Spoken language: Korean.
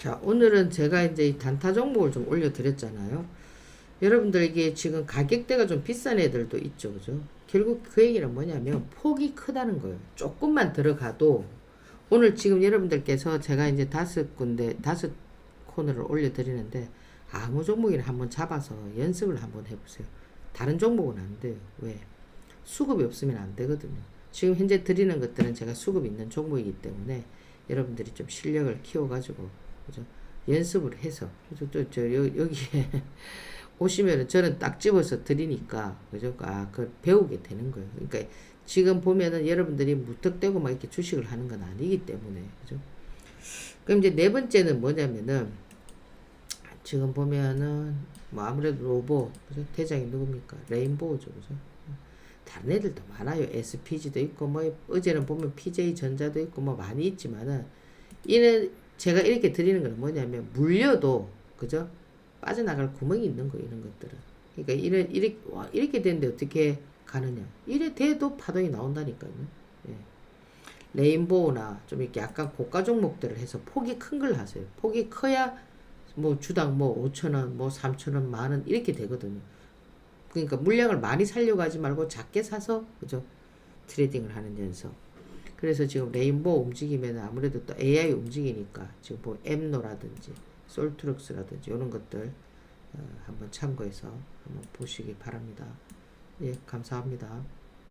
자, 오늘은 제가 이제 이 단타 종목을 좀 올려드렸잖아요. 여러분들 이게 지금 가격대가 좀 비싼 애들도 있죠, 그죠? 결국 그 얘기는 뭐냐면 폭이 크다는 거예요. 조금만 들어가도 오늘 지금 여러분들께서 제가 이제 다섯 군데, 다섯 코너를 올려드리는데 아무 종목이나 한번 잡아서 연습을 한번 해보세요. 다른 종목은 안 돼요. 왜? 수급이 없으면 안 되거든요. 지금 현재 드리는 것들은 제가 수급 있는 종목이기 때문에 여러분들이 좀 실력을 키워가지고 그죠? 연습을 해서 그죠? 또, 저, 여, 여기에 오시면은 저는 딱 집어서 드리니까 그죠? 아, 그 배우게 되는 거예요. 그러니까 지금 보면은 여러분들이 무턱대고 막 이렇게 주식을 하는 건 아니기 때문에 그죠? 그럼 이제 네 번째는 뭐냐면은 지금 보면은 뭐 아무래도 로보 그죠? 대장이 누굽니까? 레인보우죠, 그죠? 다른 애들도 많아요. SPG도 있고 뭐 어제는 보면 PJ 전자도 있고 뭐 많이 있지만은 이는 제가 이렇게 드리는 건 뭐냐면 물려도 그죠? 빠져나갈 구멍이 있는 거 이런 것들은. 그러니까 이래 이렇게 와, 이렇게 되는데 어떻게 가느냐? 이래 돼도 파동이 나온다니까요. 예. 레인보우나 좀 이렇게 약간 고가 종목들을 해서 폭이 큰 걸 하세요. 폭이 커야 뭐 주당 뭐 5천 원, 뭐 3천 원, 만 원 이렇게 되거든요. 그러니까 물량을 많이 살려고 하지 말고 작게 사서 그죠? 트레이딩을 하는 연습. 그래서 지금 레인보우 움직이면 아무래도 또 AI 움직이니까 지금 뭐 엠노라든지 솔트룩스라든지 이런 것들 어, 한번 참고해서 한번 보시기 바랍니다. 예, 감사합니다.